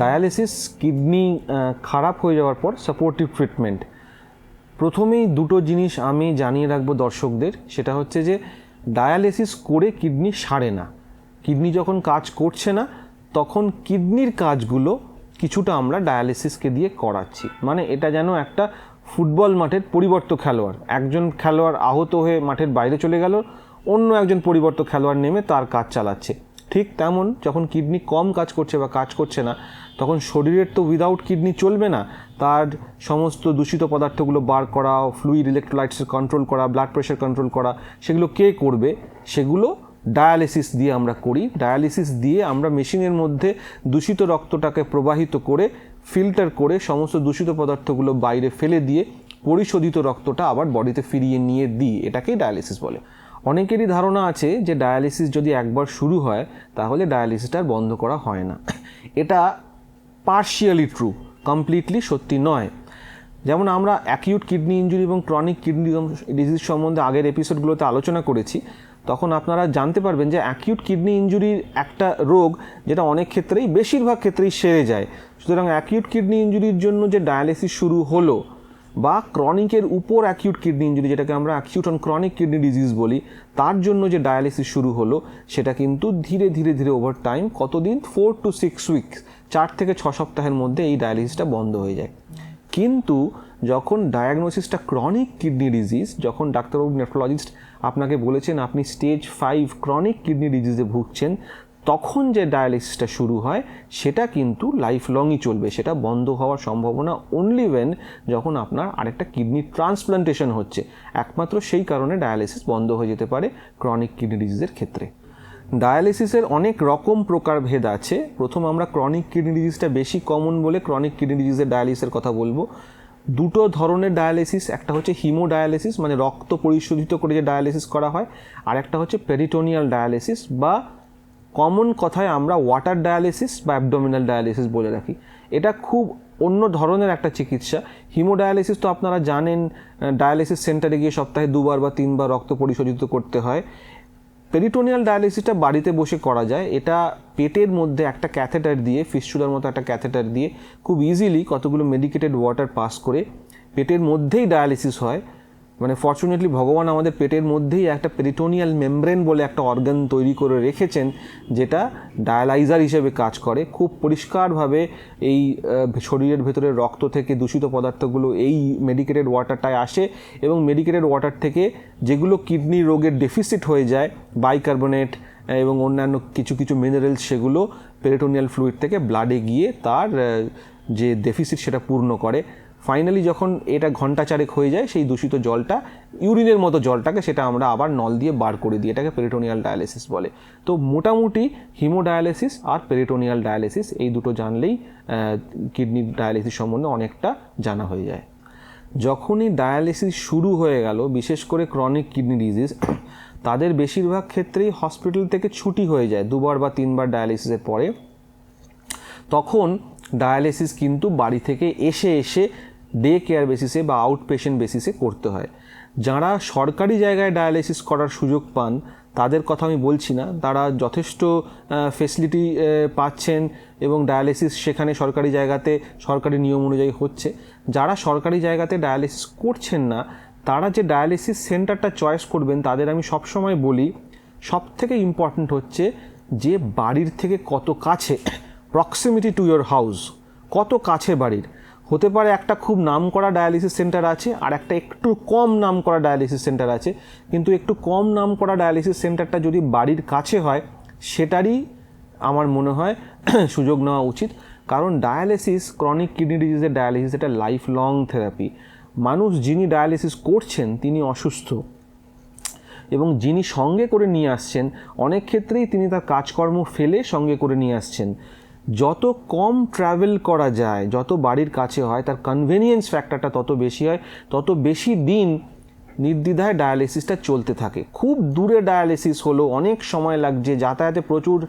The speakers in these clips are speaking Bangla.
ডায়ালিসিস, কিডনি খারাপ হয়ে যাওয়ার পর সাপোর্টিভ ট্রিটমেন্ট প্রথমেই দুটো জিনিস আমি জানিয়ে রাখব দর্শকদের, সেটা হচ্ছে যে ডায়ালিসিস করে কিডনি সারে না। কিডনি যখন কাজ করছে না, তখন কিডনির কাজগুলো কিছুটা আমরা ডায়ালিসিসকে দিয়ে করাচ্ছি। মানে এটা যেন একটা ফুটবল মাঠের পরিবর্ত খেলোয়াড়, একজন খেলোয়াড় আহত হয়ে মাঠের বাইরে চলে গেল, অন্য একজন পরিবর্ত খেলোয়াড় নেমে তার কাজ চালাচ্ছে। ঠিক তেমন যখন কিডনি কম কাজ করছে বা কাজ করছে না, তখন শরীরের তো উইদাউট কিডনি চলবে না। তার সমস্ত দূষিত পদার্থগুলো বার করা ফ্লুইড ইলেকট্রোলাইটসের কন্ট্রোল করা ব্লাড প্রেশার কন্ট্রোল করা, সেগুলো কে করবে? সেগুলো ডায়ালিসিস দিয়ে আমরা করি। ডায়ালিসিস দিয়ে আমরা মেশিনের মধ্যে দূষিত রক্তটাকে প্রবাহিত করে ফিল্টার করে সমস্ত দূষিত পদার্থগুলো বাইরে ফেলে দিয়ে পরিশোধিত রক্তটা আবার বডিতে ফিরিয়ে নিয়ে দিই। এটাকেই ডায়ালিসিস বলে। অনেকেরই ধারণা আছে যে ডায়ালিসিস যদি একবার শুরু হয়, তাহলে ডায়ালিসিসটা বন্ধ করা হয় না। এটা পার্শিয়ালি ট্রু কমপ্লিটলি সত্যি নয়। যেমন আমরা অ্যাকিউট কিডনি ইঞ্জুরি এবং ক্রনিক কিডনি ডিজিজ সম্বন্ধে আগের এপিসোডগুলোতে আলোচনা করেছি, তখন আপনারা জানতে পারবেন যে অ্যাকিউট কিডনি ইঞ্জুরির একটা রোগ যেটা অনেক ক্ষেত্রেই, বেশিরভাগ ক্ষেত্রেই সেরে যায়। সুতরাং অ্যাকিউট কিডনি ইঞ্জুরির জন্য যে ডায়ালিসিস শুরু হলো বা ক্রনিকের উপর অ্যাকিউট কিডনি ইঞ্জুরি যেটাকে আমরা acute on chronic kidney disease বলি, তার জন্য যে ডায়ালিসিস শুরু হলো, সেটা কিন্তু ধীরে ধীরে ধীরে ওভার টাইম কতদিন? ফোর টু সিক্স উইকস চার থেকে ছ সপ্তাহের মধ্যে এই ডায়ালিসিসটা বন্ধ হয়ে যায়। কিন্তু যখন ডায়াগনোসিসটা ক্রনিক কিডনি ডিজিজ যখন ডাক্তারবাবু নেফ্রোলজিস্ট আপনাকে বলেছেন, আপনি স্টেজ ফাইভ ক্রনিক কিডনি ডিজিজে ভুগছেন তখন যে ডায়ালিসিসটা শুরু হয়, সেটা কিন্তু লাইফ লংই চলবে। সেটা বন্ধ হওয়ার সম্ভাবনা অনলি ওয়েন যখন আপনার আরেকটা কিডনি ট্রান্সপ্লান্টেশন হচ্ছে। একমাত্র সেই কারণে ডায়ালিসিস বন্ধ হয়ে যেতে পারে ক্রনিক কিডনি ডিজিজের ক্ষেত্রে। ডায়ালিসিসের অনেক রকম প্রকারভেদ আছে। প্রথম আমরা ক্রনিক কিডনি ডিজিজটা বেশি কমন বলে ক্রনিক কিডনি ডিজিজের ডায়ালিসিসের কথা বলব। দুটো ধরনের ডায়ালিসিস একটা হচ্ছে হিমো ডায়ালিসিস মানে রক্ত পরিশোধিত করে যে ডায়ালিসিস করা হয়, আর একটা হচ্ছে পেরিটোনিয়াল ডায়ালিসিস বা কমন কথায় আমরা ওয়াটার ডায়ালিসিস বা অ্যাবডোমিনাল ডায়ালিসিস বলে রাখি। এটা খুব অন্য ধরনের একটা চিকিৎসা। হিমোডায়ালিসিস তো আপনারা জানেন ডায়ালিসিস সেন্টারে গিয়ে সপ্তাহে দুবার বা তিনবার রক্ত পরিশোধিত করতে হয়। পেরিটোনিয়াল ডায়ালিসিসটা বাড়িতে বসে করা যায়। এটা পেটের মধ্যে একটা ক্যাথেটার দিয়ে ফিস্চুলার মতো একটা ক্যাথেটার দিয়ে খুব ইজিলি কতগুলো মেডিকেটেড ওয়াটার পাস করে পেটের মধ্যেই ডায়ালিসিস হয়। মানে ফর্চুনেটলি ভগবান আমাদের পেটের মধ্যেই একটা পেরিটোনিয়াল মেমব্রেন বলে একটা অর্গান তৈরি করে রেখেছেন, যেটা ডায়ালাইজার হিসেবে কাজ করে। খুব পরিষ্কারভাবে এই শরীরের ভেতরে রক্ত থেকে দূষিত পদার্থগুলো এই মেডিকেটেড ওয়াটারটায় আসে এবং মেডিকেটেড ওয়াটার থেকে যেগুলো কিডনি রোগের ডেফিসিট হয়ে যায় বাইকার্বনেট এবং অন্যান্য কিছু কিছু মিনারেলস সেগুলো পেরিটোনিয়াল ফ্লুইড থেকে ব্লাডে গিয়ে তার যে ডেফিসিট সেটা পূর্ণ করে। ফাইনালি যখন এটা ঘণ্টা চারেক হয়ে যায়, সেই দূষিত জলটা, ইউরিনের মতো জলটাকে সেটা আমরা আবার নল দিয়ে বার করে দিই, এটাকে পেরিটোনিয়াল ডায়ালিসিস বলে। তো মোটামুটি হিমোডায়ালিসিস আর পেরিটোনিয়াল ডায়ালিসিস এই দুটো জানলেই কিডনি ডায়ালিসিস সম্বন্ধে অনেকটা জানা হয়ে যায়। যখনই ডায়ালিসিস শুরু হয়ে গেল, বিশেষ করে ক্রনিক কিডনি ডিজিজ তাদের বেশিরভাগ ক্ষেত্রেই হসপিটাল থেকে ছুটি হয়ে যায়, দুবার বা তিনবার ডায়ালিসিসের পরে। তখন ডায়ালিসিস কিন্তু বাড়ি থেকে এসে এসে ডে কেয়ার বেসিসে বা আউট পেশেন্ট বেসিসে করতে হয়। যারা সরকারি জায়গায় ডায়ালিসিস করার সুযোগ পান, তাদের কথা আমি বলছি না। তারা যথেষ্ট ফেসিলিটি পাচ্ছেন এবং ডায়ালিসিস সেখানে সরকারি জায়গাতে সরকারি নিয়ম অনুযায়ী হচ্ছে। যারা সরকারি জায়গাতে ডায়ালিসিস করছেন না, তারা যে ডায়ালিসিস সেন্টারটা চয়েস করবেন, তাদের আমি সবসময় বলি সব থেকে ইম্পর্ট্যান্ট হচ্ছে যে বাড়ির থেকে কত কাছে প্রক্সিমিটি টু ইয়োর হাউস কত কাছে বাড়ির। হতে পারে একটা খুব নাম করা ডায়ালিসিস সেন্টার আছে আর একটা একটু কম নাম করা ডায়ালিসিস সেন্টার আছে। কিন্তু একটু কম নাম করা ডায়ালিসিস সেন্টারটা যদি বাড়ির কাছে হয়, সেটারই আমার মনে হয় সুযোগ নেওয়া উচিত। কারণ ডায়ালিসিস ক্রনিক কিডনি ডিজিজের ডায়ালিসিস এটা লাইফ লং থেরাপি মানুষ যিনি ডায়ালিসিস করছেন, তিনি অসুস্থ। এবং যিনি সঙ্গে করে নিয়ে আসছেন, অনেক ক্ষেত্রেই তিনি তার কাজকর্ম ফেলে সঙ্গে করে নিয়ে আসছেন। যত কম ট্রাভেল করা যায়, যত বাড়ির কাছে হয়, তার কনভেনিয়েন্স ফ্যাক্টরটা তত বেশি হয়, তত বেশি দিন নির্দ্বিধায় ডায়ালিসিসটা চলতে থাকে। খুব দূরে ডায়ালিসিস হলো, অনেক সময় লাগছে, যাতায়াতে প্রচুর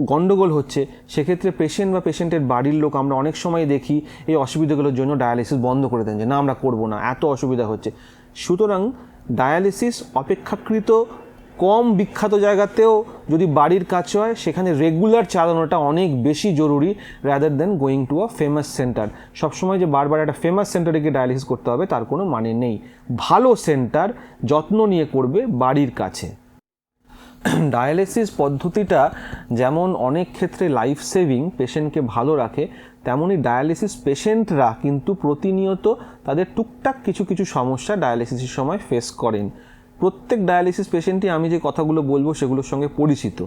গণ্ডগোল হচ্ছে। সেক্ষেত্রে পেশেন্ট বা পেশেন্টের বাড়ির লোক আমরা অনেক সময় দেখি, এই অসুবিধাগুলোর জন্য ডায়ালিসিস বন্ধ করে দেন যে, না, আমরা করব না, এত অসুবিধা হচ্ছে। সুতরাং ডায়ালিসিস অপেক্ষাকৃত কম বিখ্যাত জায়গাতেও যদি বাড়ির কাছে হয়, সেখানে রেগুলার চালানোটা অনেক বেশি জরুরি rather than going to a famous centre সবসময় যে বারবার একটা ফেমাস সেন্টারে গিয়ে ডায়ালিসিস করতে হবে, তার কোনো মানে নেই। ভালো সেন্টার যত্ন নিয়ে করবে বাড়ির কাছে। ডায়ালিসিস পদ্ধতিটা যেমন অনেক ক্ষেত্রে লাইফ সেভিং পেশেন্টকে ভালো রাখে তেমনই ডায়ালিসিস পেশেন্টরা কিন্তু প্রতিনিয়ত তাদের টুকটাক কিছু কিছু সমস্যা ডায়ালিসিসের সময় ফেস করেন। প্রত্যেক ডায়ালিসিস পেশেন্টই আমি যে কথাগুলো বলব সেগুলোর সঙ্গে পরিচিত।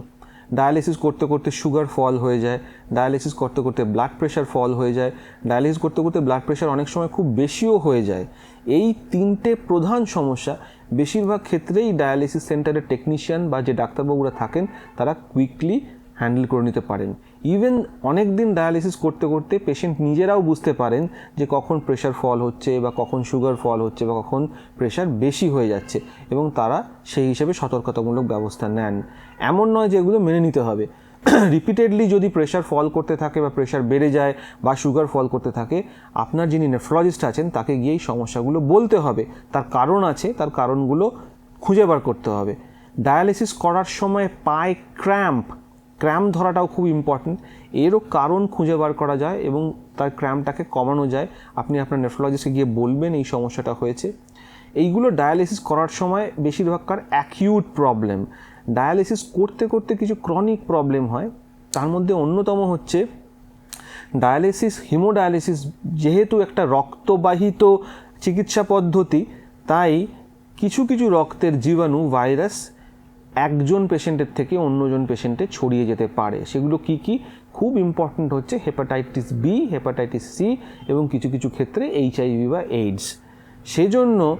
ডায়ালিসিস করতে করতে সুগার ফল হয়ে যায় ডায়ালিসিস করতে করতে ব্লাড প্রেশার ফল হয়ে যায় ডায়ালিসিস করতে করতে ব্লাড প্রেশার অনেক সময় খুব বেশিও হয়ে যায়। এই তিনটে প্রধান সমস্যা বেশিরভাগ ক্ষেত্রেই ডায়ালিসিস সেন্টারের টেকনিশিয়ান বা যে ডাক্তারবাবুরা থাকেন, তারা কুইকলি হ্যান্ডেল করে নিতে পারেন। ইভেন অনেক দিন ডায়ালিসিস করতে করতে পেশেন্ট নিজেরাও বুঝতে পারেন যে কখন প্রেশার ফল হচ্ছে বা কখন সুগার ফল হচ্ছে বা কখন প্রেশার বেশি হয়ে যাচ্ছে এবং তারা সেই হিসেবে সতর্কতামূলক ব্যবস্থা নেন। এমন নয় যে এগুলো মেনে নিতে হবে। রিপিটেডলি যদি প্রেশার ফল করতে থাকে বা প্রেশার বেড়ে যায় বা সুগার ফল করতে থাকে, আপনার যিনি নেফ্রোলজিস্ট আছেন তাকে গিয়েই সমস্যাগুলো বলতে হবে। তার কারণ আছে, তার কারণগুলো খুঁজে বার করতে হবে। ডায়ালিসিস করার সময় পায়ে ক্র্যাম্প ক্র্যাম্প ধরাটাও খুব ইম্পর্ট্যান্ট এরও কারণ খুঁজে বার করা যায় এবং তার ক্র্যামটাকে কমানো যায়। আপনি আপনার নেফ্রোলজিস্টকে গিয়ে বলবেন এই সমস্যাটা হয়েছে। এইগুলো ডায়ালিসিস করার সময় বেশিরভাগকার অ্যাকিউট প্রবলেম ডায়ালিসিস করতে করতে কিছু ক্রনিক প্রবলেম হয়। তার মধ্যে অন্যতম হচ্ছে ডায়ালিসিস হিমোডায়ালিসিস যেহেতু একটা রক্তবাহিত চিকিৎসা পদ্ধতি, তাই কিছু কিছু রক্তের জীবাণু ভাইরাস একজন পেশেন্টের থেকে অন্যজন পেশেন্টে ছড়িয়ে যেতে পারে। সেগুলো কি কি? খুব ইম্পর্ট্যান্ট হচ্ছে হেপাটাইটিস বি হেপাটাইটিস সি এবং কিছু কিছু ক্ষেত্রে এইচআইভি বা এইডস সেজন্য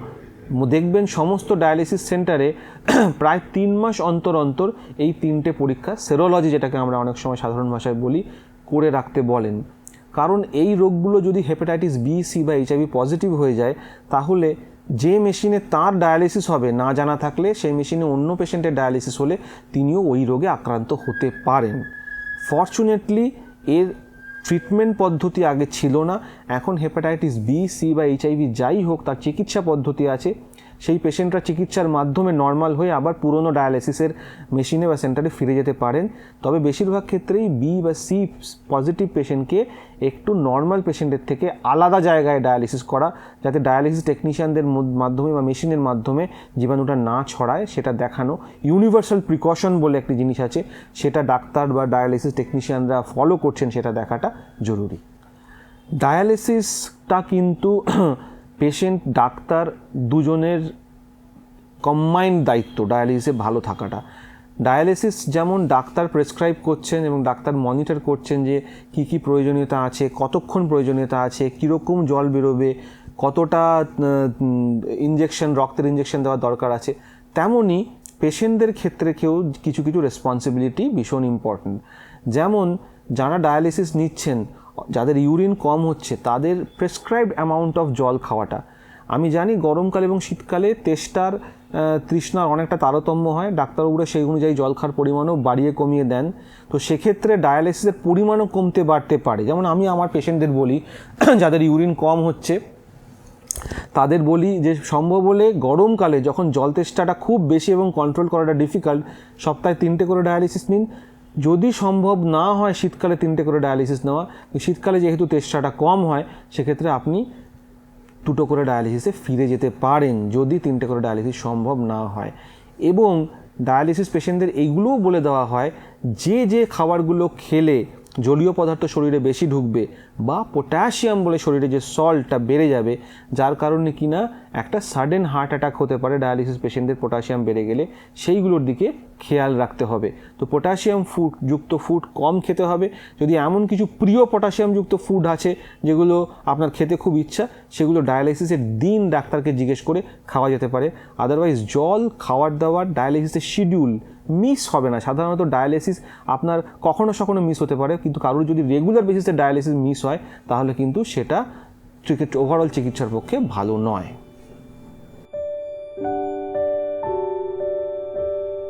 দেখবেন সমস্ত ডায়ালিসিস সেন্টারে প্রায় তিন মাস অন্তর অন্তর এই তিনটে পরীক্ষা সেরোলজি যেটাকে আমরা অনেক সময় সাধারণ ভাষায় বলি, করে রাখতে বলেন। কারণ এই রোগগুলো যদি হেপাটাইটিস বি সি বা এইচআইভি পজিটিভ হয়ে যায়, তাহলে যে মেশিনে তার ডায়ালিসিস হবে না জানা থাকলে সেই মেশিনে অন্য পেশেন্টের ডায়ালিসিস হলে তিনিও ওই রোগে আক্রান্ত হতে পারেন। ফর্চুনেটলি এর ট্রিটমেন্ট পদ্ধতি আগে ছিল না। এখন হেপাটাইটিস বি সি বা এইচআইভি যাই হোক, তার চিকিৎসা পদ্ধতি আছে। সেই পেশেন্টরা চিকিৎসার মাধ্যমে নর্মাল হয়ে আবার পুরনো ডায়ালিসিসের মেশিনে বা সেন্টারে ফিরে যেতে পারেন। তবে বেশিরভাগ ক্ষেত্রেই বি বা সি পজিটিভ পেশেন্টকে একটু নর্মাল পেশেন্টের থেকে আলাদা জায়গায় ডায়ালিসিস করা, যাতে ডায়ালিসিস টেকনিশিয়ানদের মাধ্যমে বা মেশিনের মাধ্যমে জীবাণুটা না ছড়ায়, সেটা দেখানো ইউনিভার্সাল প্রিকশন বলে একটি জিনিস আছে। সেটা ডাক্তার বা ডায়ালিসিস টেকনিশিয়ানরা ফলো করছেন, সেটা দেখাটা জরুরি। ডায়ালিসিসটা কিন্তু পেশেন্ট ডাক্তার দুজনের কম্বাইন্ড দায়িত্ব ডায়ালিসিসে ভালো থাকাটা। ডায়ালিসিস যেমন ডাক্তার প্রেসক্রাইব করছেন এবং ডাক্তার মনিটর করছেন যে কি কি প্রয়োজনীয়তা আছে, কতক্ষণ প্রয়োজনীয়তা আছে, কীরকম জল বেরোবে, কতটা ইঞ্জেকশন রক্তের ইঞ্জেকশন দেওয়ার দরকার আছে, তেমনই পেশেন্টদের ক্ষেত্রে কেউ কিছু কিছু রেসপন্সিবিলিটি ভীষণ ইম্পর্ট্যান্ট যেমন যারা ডায়ালিসিস নিচ্ছেন যাদের ইউরিন কম হচ্ছে, তাদের প্রেসক্রাইবড অ্যামাউন্ট অফ জল খাওয়াটা। আমি জানি গরমকাল এবং শীতকালে তেষ্টার তৃষ্ণার অনেকটা তারতম্য হয়। ডাক্তারবাবুরা সেই অনুযায়ী জল খাওয়ার পরিমাণও বাড়িয়ে কমিয়ে দেন। তো সেক্ষেত্রে ডায়ালিসিসের পরিমাণও কমতে বাড়তে পারে। যেমন আমি আমার পেশেন্টদের বলি, যাদের ইউরিন কম হচ্ছে, তাদের বলি যে সম্ভব হলে গরমকালে যখন জল তেষ্টাটা খুব বেশি এবং কন্ট্রোল করাটা ডিফিকাল্ট সপ্তাহে তিনটে করে ডায়ালিসিস নিন। যদি সম্ভব না হয় শীতকালে তিনটে করে ডায়ালিসিস নেওয়া, শীতকালে যেহেতু তেষ্টাটা কম হয়, সেক্ষেত্রে আপনি দুটো করে ডায়ালিসিসে ফিরে যেতে পারেন যদি তিনটে করে ডায়ালিসিস সম্ভব না হয়। এবং ডায়ালিসিস পেশেন্টদের এইগুলোও বলে দেওয়া হয়, যে যে খাবারগুলো খেলে জলীয় পদার্থ শরীরে বেশি ঢুকবে বা পটাশিয়াম বলে শরীরে যে সল্টটা বেড়ে যাবে, যার কারণে কি না একটা সাডেন হার্ট অ্যাটাক হতে পারে ডায়ালিসিস পেশেন্টদের পটাশিয়াম বেড়ে গেলে, সেইগুলোর দিকে খেয়াল রাখতে হবে। তো পটাশিয়াম ফুড যুক্ত ফুড কম খেতে হবে। যদি এমন কিছু প্রিয় পটাশিয়াম যুক্ত ফুড আছে, যেগুলো আপনার খেতে খুব ইচ্ছা, সেগুলো ডায়ালিসিসের দিন ডাক্তারকে জিজ্ঞেস করে খাওয়া যেতে পারে। আদারওয়াইজ জল, খাওয়ার দাওয়ার ডায়ালিসিসের শিডিউল মিস হবে না। সাধারণত ডায়ালিসিস আপনার কখনো সখনো মিস হতে পারে, কিন্তু কারোর যদি রেগুলার বেসিসে ডায়ালিসিস মিস হয় তাহলে কিন্তু সেটা ওভারঅল চিকিৎসার পক্ষে ভালো নয়।